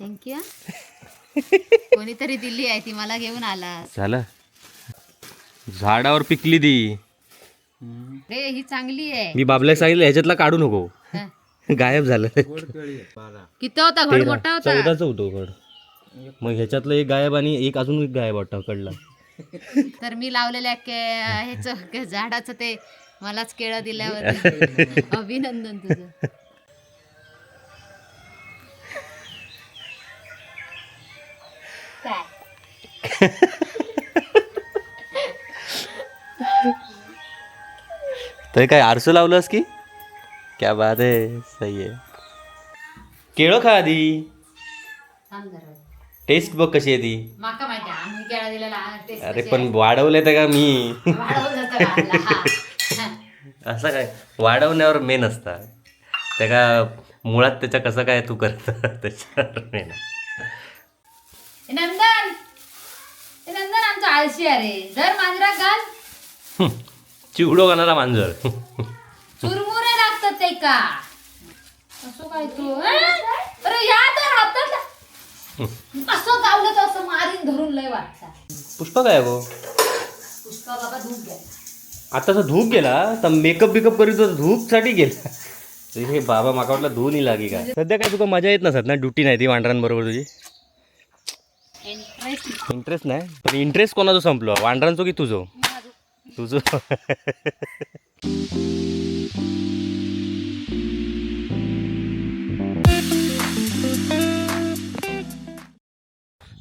Thank you कोणीतरी दिली आहे ती मला घेऊन आला. झालं. झाडावर पिकली ती. रे ही चांगली आहे. मी बाबल्या सांगितलं ह्याच्यातला काढू नको. हं. गायब झालं. किती होता घड. मोठा होता. चौदाचा होतो गड मग ह्याच्यातलं एक गायब आणि एक अजून एक गायब वाटतं कडला तर मी लावलेल्या के- ह्याचं के- झाडाचं ते मलाच केळं दिल्यावर अभिनंदन तुझं. तर काय आरसू लावलंस की? क्या बात आहे सही आहे केळं खा आधी. टेस्ट बघ कशी आहे ती. माका माहिती आहे, आम्ही केळं दिलेला taste अरे कशी पण वाढवलंय तर का मी? आहे. वाढवलं. हा. असं काय? वाढवण्यावर मेन असता. त्या का मुळात त्याच्या कसं काय तू करत? त्याच्यावर मेन ए नंदन ए नंदन आमचं आळशी अरे. जर मांजरा घाल चिवडो गाणारा मांजर. चुरमुरे लागतात ते का? असं काय तू? अरे या तर हातात. असं गावलं तर असं मारीन धरून लय पुष्पा काय गो? पुष्पा बाबा धूप घ्या आताचा धूप गेला? तर मेकअप बिकअप करीत होता धूपसाठी गेला. हे बाबा माका वाटलं धुवून लागी काय. सध्या काय तुका मजा येत नसत ना? ड्युटी नाही ती वांढरांबरोबर तुझी. इंटरेस्ट नाही? पण इंटरेस्ट कोणाचं संपलो? वांडरांचो की तुझो? तुझं.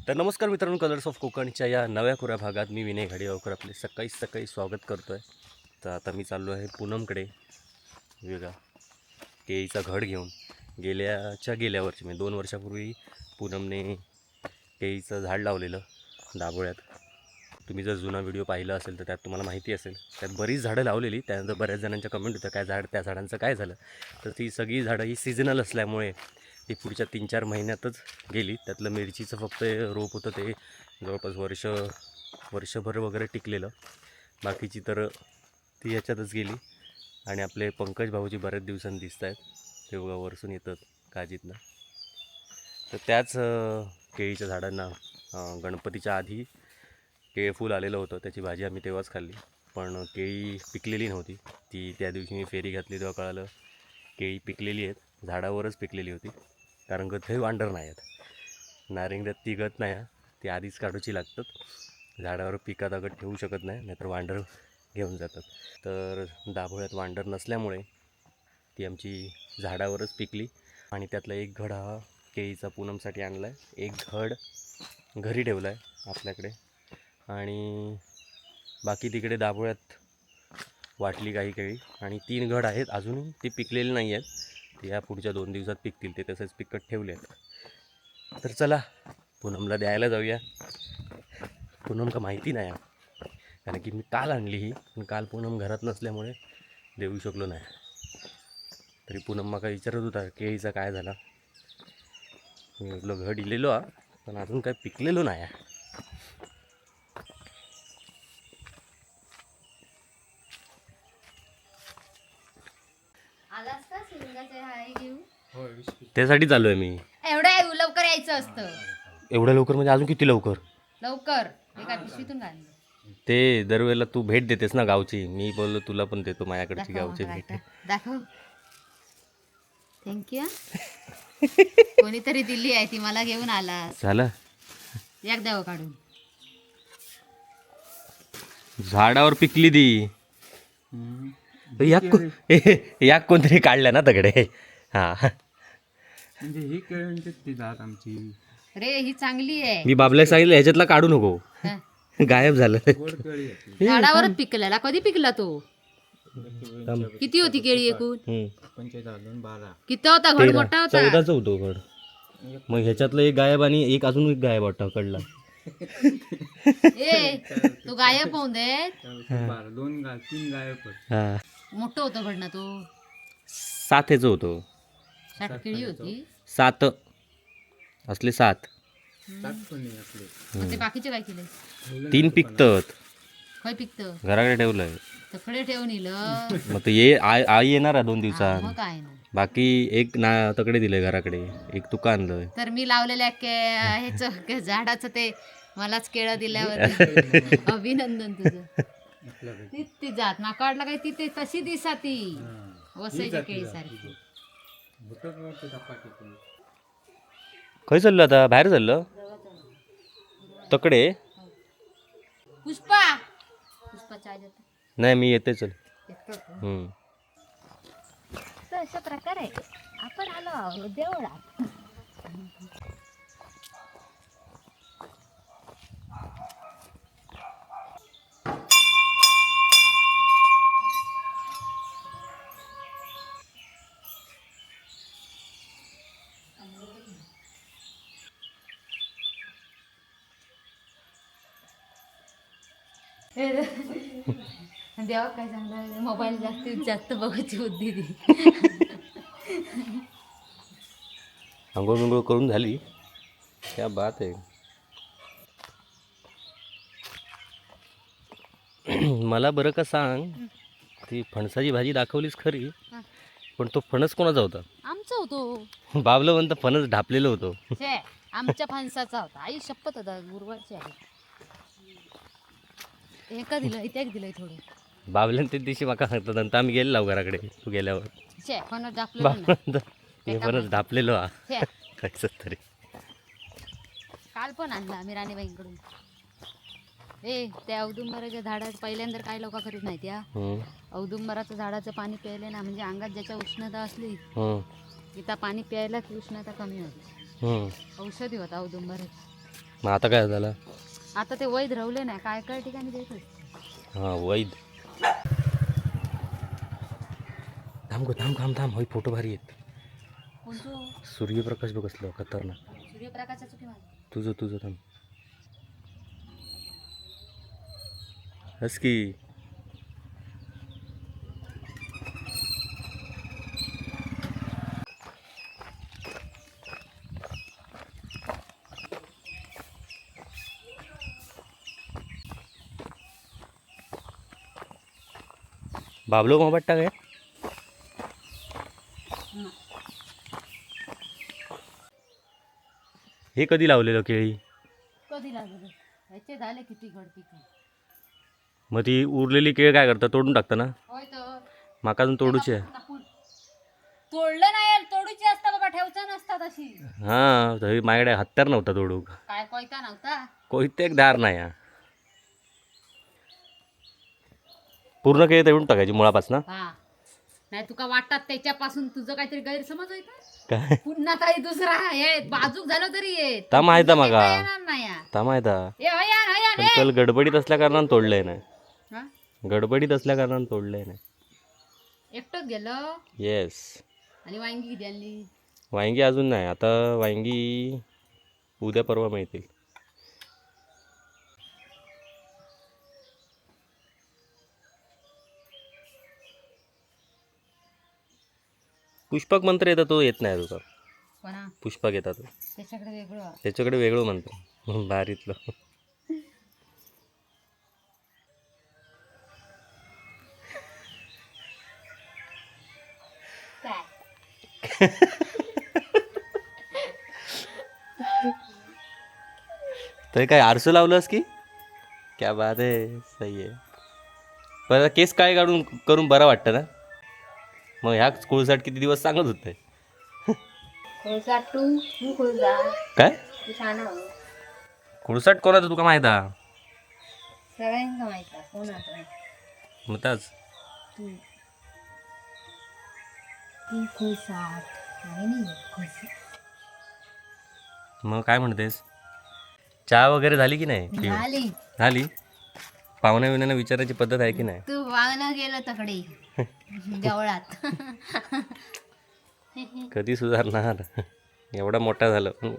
तर नमस्कार मित्रांनो कलर्स ऑफ कोकणच्या या नव्या खुऱ्या भागात मी विनय घाडीगावकर आपले सकाळी सकाळी स्वागत करतो आहे तर आता मी चाललो आहे पूनमकडे. वेगळा केळीचा घड घेऊन. गेल्याच्या गेल्या वर्षी म्हणजे दोन वर्षापूर्वी पूनमने केळीचं झाड लावलेलं दाबोळ्यात तुम्ही जर जुना व्हिडिओ पाहिला असेल तर त्यात तुम्हाला माहिती असेल. त्यात बरीच झाडं लावलेली त्यानंतर बऱ्याच जणांच्या कमेंट होत्या काय झाड त्या झाडांचं काय झालं? तर ती सगळी झाडं ही सिजनल असल्यामुळे ती पुढच्या तीन चार महिन्यातच गेली. त्यातलं मिरचीचं फक्त रोप होतं ते जवळपास वर्ष वर्षभर वगैरे टिकलेलं. बाकीची तर ती याच्यातच गेली. आणि आपले पंकज भाऊजी बऱ्याच दिवसांनी दिसत आहेत ते बघा वरसून येतात काजीतनं. तर त्याच केळीच्या झाडांना गणपतीच्या आधी केळफूल आलेलं होतं. त्याची भाजी आम्ही तेव्हाच खाल्ली. पण केळी पिकलेली नव्हती. ती त्या दिवशी मी फेरी घातली तेव्हा कळालं केळी पिकलेली आहेत. झाडावरच पिकलेली होती. कारण का वांडर नाही आहेत. नारिंग्यात ती गत नाही हा. ती आधीच काढूची लागतात. झाडावर पिकात अगत ठेवू शकत नाही नाहीतर वांडर घेऊन जातात. तर दाभोळ्यात वांडर नसल्यामुळे ती आमची झाडावरच पिकली. आणि त्यातला एक घड हा केळीचा पूनमसाठी आणला आहे एक घड घरी ठेवला आहे आपल्याकडे. आणि बाकी तिकडे दाबोळ्यात वाटली काही केळी. आणि तीन घड आहेत. अजूनही ती पिकलेली नाही आहेत. ते या पुढच्या दोन दिवसात पिकतील. ते तसेच पिकत ठेवले आहेत. तर चला पूनमला द्यायला जाऊया. पूनम का माहिती नाही आहे. कारण की मी काल आणली ही पण काल पूनम घरात नसल्यामुळे देऊ शकलो नाही. तरी पूनम माका विचारत होता केळीचा काय झाला? मी म्हटलं घड इलेलो हा. पण अजून काय पिकलेलो नाही त्यासाठी चालू आहे मी. एवढं लवकर यायचं असतं. एवढ्या लवकर म्हणजे अजून किती लवकर? लवकर. एका पिशवीतून घाल ते दरवेळेला तू भेट देतेस ना गावची. मी बोललो तुला पण देतो माझ्याकडची गावची भेट. दाखव. थँक्यू कोणीतरी दिली आहे ती मला घेऊन आला. झालं? एक द्यावं काढून. झाडावर पिकली ती. याक कोणतरी काढल्या ना तकडे हा. म्हणजे ही केळींची ती जात आमची. रे ही चांगली आहे. मी बाबल्या सांगितलं ह्याच्यातला काढू नको. हं. गायब झालं. गोड केळी होती झाडावरच पिकलेला. कधी पिकला तो? किती होती केळी एकूण? बारा. किती होता? घड. मोठा होता. चौदाचा होतो गड मग ह्याच्यातलं एक गायब आणि एक अजून एक गायब वाटतं कडला ए तू गायब होऊन दे. बारा. दोन गाय तीन गाय पण हा. मोठं होतं घड ना तो. सात ह्याचं होतं साठ केळी होती? सात. असले सात. सात पण नाही आपले मग ते बाकीचे काय केले? तीन पिकतात. खय पिकतं? घराकडे ठेवलंय. तकडे ठेवून इलं. मग ते ये आई आई येणार आहे दोन मग दिवसात. काय ना. बाकी एक ना तकडे दिलंय घराकडे एक तुका आणलंय. तर मी लावलेल्या के ह्याच के- झाडाचं ते मलाच केळं दिल्यावर अभिनंदन तुझं. ती ती जात माका वाटलं काय ती ते तशी दिसा ती. वसायची केळी सारखी खय चाललं आता? बाहेर चाललं? तकडे? पुष्पा! पुष्पा चाय देते नाही मी येते चल? हम्म. तर अशा प्रकारे आपण आलो आहोत देवळात देवा काय सांगलं मोबाईल जास्तीत जास्त बघायची बुद्धी दी. आंघोळ बिंघोळ करून झाली. क्या बात आहे. मला बरं का सांग ती फणसाची भाजी दाखवलीस खरी. पण तो फणस कोणाचा होता? आमचा होतो. बाबलं म्हणतं फणस ढापलेलं होतं. आमच्या फणसाचा होता. आई शपथ होता गुरुवारची आहे. हे का दिलं इथे एक दिलंय थोडं. बाबल्यान ते दिवशी माका सांगतात नंतर आम्ही गेलो घराकडे तू गेल्यावर म्हणतं, हे. फणस ढापलेलो हा तरी. काल पण आणला आम्ही राणीबाईंकडून. ए त्या औदुंबराच्या झाडात पहिल्यांदा काय लोक करीत नाही त्या? औदुंबराचं झाडाचं पाणी प्यायले ना म्हणजे अंगात ज्याच्या उष्णता असली तिथं पाणी प्यायला की उष्णता कमी होते. औषधी होता औदुंबराची. मग आता काय झालं? आता ते वैद रवले नाही काय काय ठिकाणी देत वैद थांब गो थांब थांब थांब. होय फोटो भारी आहेत. सूर्यप्रकाश बघ असलं खतरनाक. सूर्यप्रकाशाचं तुझं तुझं थांब. हस की बाबलो मोबाईल टाक आहे हे कधी लावलेलं केळी? कधी लागलं ह्याचे झाले किती घड पिकं मग ती उरलेली केळ काय करता? तोडून टाकता ना? होय तर. माका अजून तोडूची आहे. तोडलं नाही तोडूची असता बाबा ठेवचा नसता तशी हां माझ्याकडे हत्यार नव्हता तोडूक. काय कोयता नव्हता? कोणते एक दार नाही हा. पूर्ण केळी तोडून टाकायची मुळापासून हा? नाही तुका वाटतात त्याच्यापासून तुझं काहीतरी गैरसमज होईल काय? पुन्हा काही दुसरा बाजूक झालं तरी ता माहीत येणार नाही या. ता माहीत आहे. ए हयान हयान पण कल गडबडीत असल्या कारणानं तोडलंय नाही हा? गडबडीत असल्या कारणानं तोडलंय नाही एकटंच गेलं? येस आणि वांगी किती आणली? वांगी अजून नाही. आता वांगी उद्या परवा मिळतील. पुष्पक मंत्र येतं तो येत नाही तुझा. कोणा? पुष्पक येतात. तो त्याच्याकडे वेगळं त्याच्याकडे वेगळं म्हणतो. भारीतलं तर काय आरसू लावलंस की? क्या बात आहे. सही आहे. पण केस काय काढून करून बरं वाटतं ना? मग ह्या स्कूलसाठी किती दिवस सांगत होते काय? कुळसाट कोणाचं तुका माहीत सगळ्यांना नाही मग त्याच मग काय म्हणतेस? चहा वगैरे झाली की नाही? झाली? पाहुण्या विण्यानं विचारायची पद्धत आहे की नाही? तू वागणं गेलं तकडे देवळात कधी सुधारणार? एवढा मोठा झालं. पण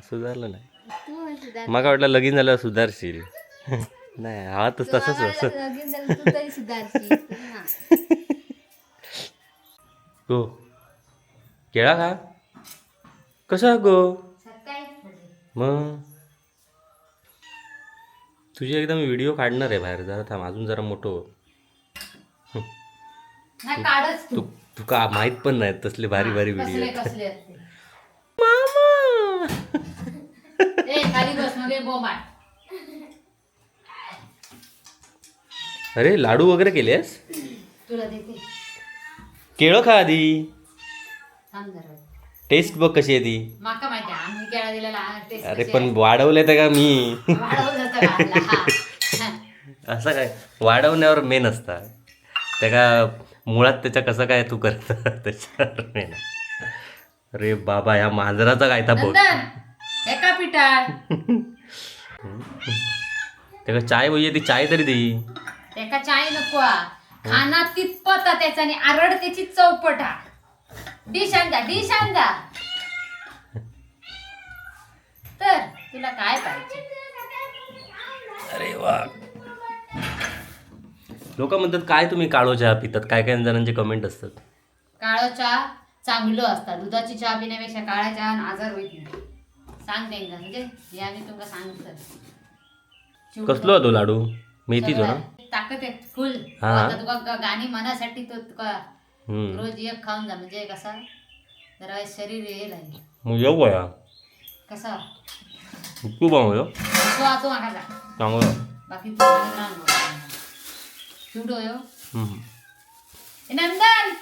सुधारलं नाही. तू मग वाटलं लगीन झालं सुधारशील. नाही हा तर तसंच असं लगीन झालं तू तरी सुधारशील. हा. गो. केळा खा. कसा गो. मग? तुझी एकदा मी व्हिडिओ काढणार आहे बाहेर. जरा थांब अजून जरा मोठं हो. नाही काढच तू. तू तुका माहीत पण नाही तसले भारी भारी व्हिडिओ कसले असते मामा! ए खाली बसमध्ये बोंबाट अरे लाडू वगैरे केलेस? तुला देते. केळं खा आधी. थांब जरा. टेस्ट बघ कशी आहे ती. माका माहिती आहे, आम्ही केळा दिलेला टेस्ट अरे पण वाढवलंय तर का मी? वाढवलं? हा. असं काय? वाढवण्यावर मेन असता. त्या का मुळात त्याच्या कसं काय तू करत त्याच्यावर मेन अरे बाबा ह्या मांजराचा काय था बघ नंदन हे का पिटाळ त्याला चाय पाहिजे ती चाय तरी दे. त्याका चाय नको हा. खाना तितपत हा त्याचा आणि आरड त्याची चौपट हा डिश आणजा डिश आणजा तर तुला काय पाहिजे? अरे वा. लोक म्हणतात काय तुम्ही काळो चहा पितात? काय काय जणांचे कमेंट असतात. काळं चहा चांगलं असता. दुधाची चहा पिण्यापेक्षा काळ्या चहा आजार होईत नाही. सांग त्यांना म्हणजे हे आम्ही तुमका सांगतो कसलो होतो लाडू? मेथीचो ना? ताकद आहे फुल. हा. आता तुका ग- गाणी मनासाठी तो तुका. रोज एक खाऊन जा म्हणजे कसा? जरा शरीर येईल आहे मग येऊ या कसा? तू पाहू तो आतो जा. चांगलं. बाकी तू चिवडो यो. हम्म. ए नंदन!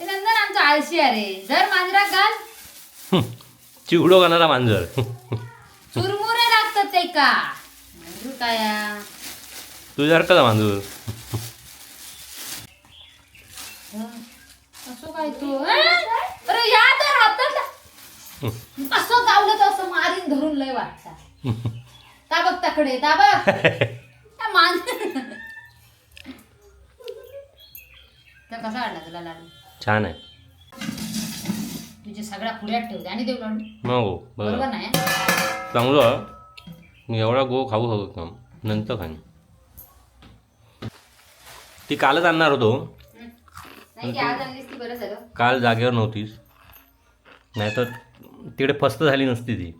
ए नंदन आमचा आळशी अरे जर मांजरा घाल. चिवडो खाणारा मांजर. चुरमुरे लागतात ते का? मांजरू काय हा? तुझ्यासारखा का मांजूर हं? असं काय तू हं? अरे या तर हातात असं गावलं तर असं मारीन धरून लय वाटता. ताबक तकडे ताबक त्या मान तर कसा वाटला तुला लाडू? छान आहे. तुझे सगळ्या पुऱ्यात ठेवते आणि देऊ लाडू मग हो बरोबर बरं नाही? चांगलं. मी एवढा गो खाऊ शकतो नंतर खाईन. ती कालच आणणार होतो. नाही की आज आणलीस ती बरं झालं. काल जागेवर नव्हतीस. नाहीतर तिकडे फस्त झाली नसती ती.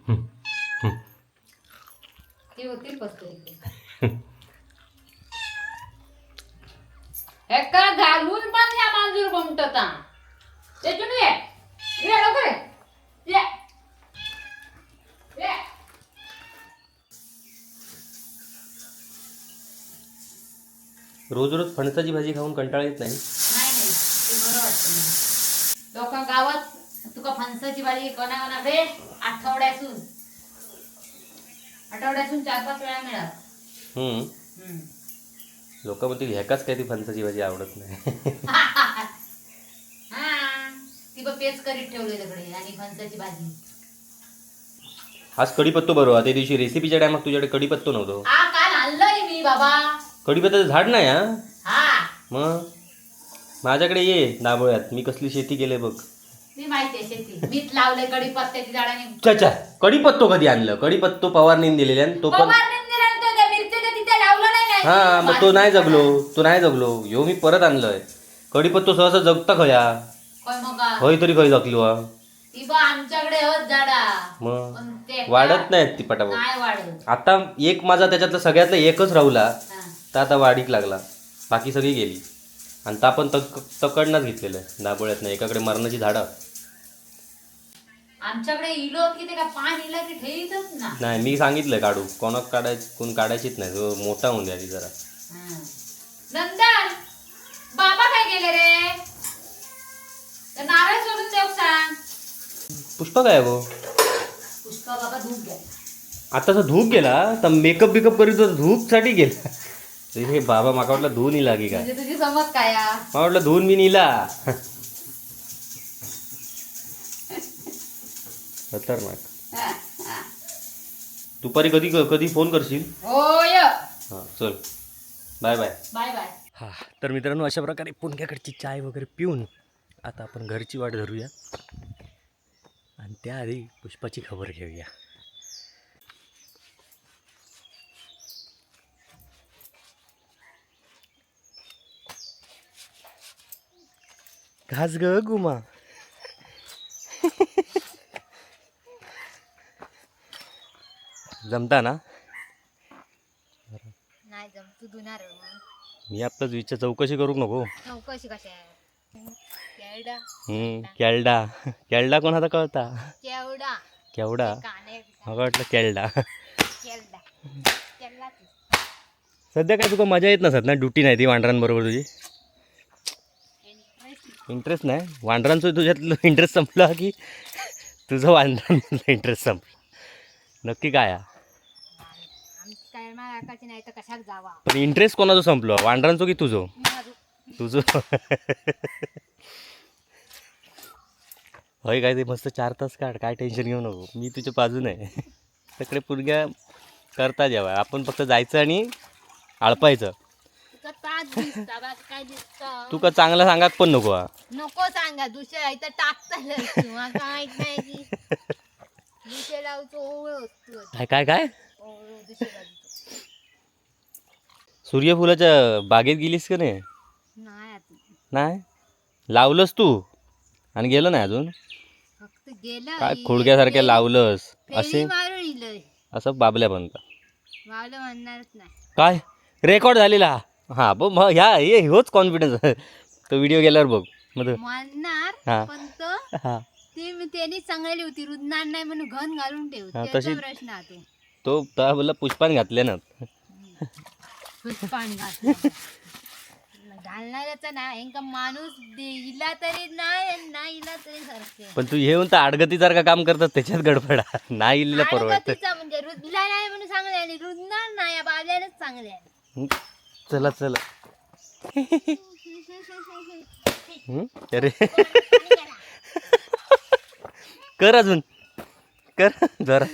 ती होतील बसतो एका घालून पण या मांजूर बमटता. ये ये. लवकर ये. रोज रोज फणसाची भाजी खाऊन कंटाळा येत नाही. नाही नाही. ते बरं वाटतं मला. लोक गावात तुका फणसाची भाजी कोणा कोणा भेट? आठवड्यासून आठवड्यासून चार पाच वेळा मिळत हम्म. लोक म्हणतील ह्याकाच काय ती फणसाची भाजी आवडत नाही. हा. ती बघ पेच करीत ठेवली तिकडे आणि फणसाची भाजी. आज कढीपत्तो बरोबर त्या दिवशी रेसिपीच्या टायमात तुझ्याकडे कढीपत्तो नव्हतो. हा काल आणलंय मी बाबा. कढीपत्त्याचं झाड नाही हा? हा. मग? माझ्याकडे ये दाबोळ्यात. मी कसली शेती केली बघ. शेती. झाडाने. चाचा कढीपत्तो कधी आणलं? कढीपत्तो पवारनीन दिलेले आणि तो पण फवारणीत दिल्यानंतर त्या मिरच्याच्या तिथे लावलं नाही नाही. हा मग तो नाही जगलो. तो नाही जगलो. ह्यो मी परत आणलोय. कढीपत्तो सहसा जगता खया. मग? होय तरी खय जगलो हा. ती बा आमच्याकडे होत झाडा. मग? पण ते वाढत नाहीत ती पटापट. नाही वाढत. आता एक माझा त्याच्यातला सगळ्यातला एकच राहुला हा. तर आता वाढीक लागला. बाकी सगळी गेली. आणि ता पण तक तकडनंच घेतलेलं आहे. दाबोळ्यात नाही एकाकडे मरणाची झाडं. आमच्याकडे इलो की ते का पान इलं की ठेवीतच ना. नाही मी सांगितलंय काढू. कोणाक काढायची कोण काढायचीच नाही. तो मोठा होऊन द्या ती जरा. हा. नंदन बाबा काय केले रे? तर नारळ सोडून देऊ सांग पुष्पा काय गो? पुष्पा बाबा धूप घ्या. आताचा धूप गेला. तर मेकअप बिकअप करीत होता धूपसाठी गेला. अरे हे बाबा माका वाटलं धुवून इला की काय? म्हणजे तुझी समज काय हा? मला वाटलं धुवून मी निला खतरनाक. दुपारी कधी कधी फोन करशील? होय. हां चल. Bye bye. Bye bye. हां तर मित्रांनो अशा प्रकारे पुणक्याकडची चाय वगैरे पिऊन आता आपण घरची वाट धरूया. आणि त्याआधी पुष्पाची खबर घेऊया. घास ग गुमा. जमता ना? तू धुणार मी आपलंच विचार चौकशी करू नको. चौकशी कशा आहे? हम्म, केळडा. केळडा कोण आता कळता काने मला वाटलं केळडा. तू. सध्या काय तुका मजा येत नसत ना? ड्युटी नाही ती वांढरांबरोबर तुझी. इंटरेस्ट नाही. वांढरांचं तुझ्यातलं इंटरेस्ट संपला की तुझं वांढरांमधलं इंटरेस्ट संपला. नक्की काय आहे? नाही तर जावा? पण इंटरेस्ट कोणाचं संपलं? वांढरांचो की तुझं? माझं. तुझं? होय काय ते मस्त चार तास काढ काय टेन्शन घेऊ नको. मी तुझ्या बाजून आहे. सगळे पुरग्या करता जेव्हा आपण फक्त जायचं आणि आळपायचं. तुका तास दिसता बाकी काय दिसतं? तू का चांगला सांगाक पण नको हा. नको सांगा दुसऱ्या इथं किंवा काय नाही की काय काय दुसऱ्या. सूर्यफुलाच्या बागेत गेलीस का नाही? नाही आता नाही? लावलंस तू? आणि गेलं नाही अजून? फक्त गेलं काय खुळग्यासारख्या लावलंस? असे? मारून असं बाबल्या बनता मावलं म्हणणारच नाही. काय? रेकॉर्ड झालेला? हां बघ मग ह्या हे होच कॉन्फिडन्स तो व्हिडिओ गेल्यावर बघ. मग तो- म्हणणार. पण तो हा. ती मी त्यांनी होती. रुजणार नाही म्हणून घन घालून ठेव हा, त्याचा तशी- प्रश्न हा तो. तो बोलला पुष्पान घातले ना. नाही. यांका माणूस तरी नाही नाही इला तरी सारखे. पण तू येऊन तर आडगतीसारखं काम करतात त्याच्यात गडबडा. नाही इल्लं परवडत. तिचा म्हणजे रुजला नाही म्हणून चांगले आणि रुजणार नाही या बाल्यानेच चांगले आहे. चला चला. हम्म? अरे. कर अजून. कर. जरा.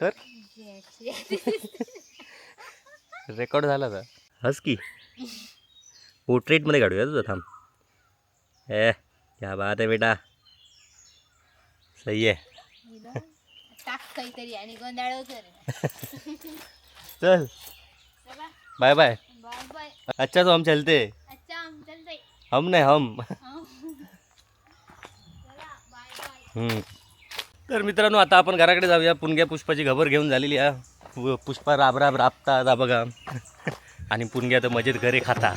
कर. रेकॉर्ड झाला का हस की. पोर्ट्रेटमध्ये काढूया तुझं थांब. ए क्या बात आहे बेटा. सही आहे. टाक काहीतरी आणि गोंधळ कर. चल. बाय बाय बाय बाय अच्छा तो हम चलते. अच्छा हम चलते. हम नाही हम. चला बाय बाय हम्म. तर मित्रांनो आता आपण घराकडे जाऊया. पुणग्या पुष्पाची खबर घेऊन झालेली आहे पुष्पा राब राब राबता बघा. आणि पुणग्या तर मजेत घरे खाता.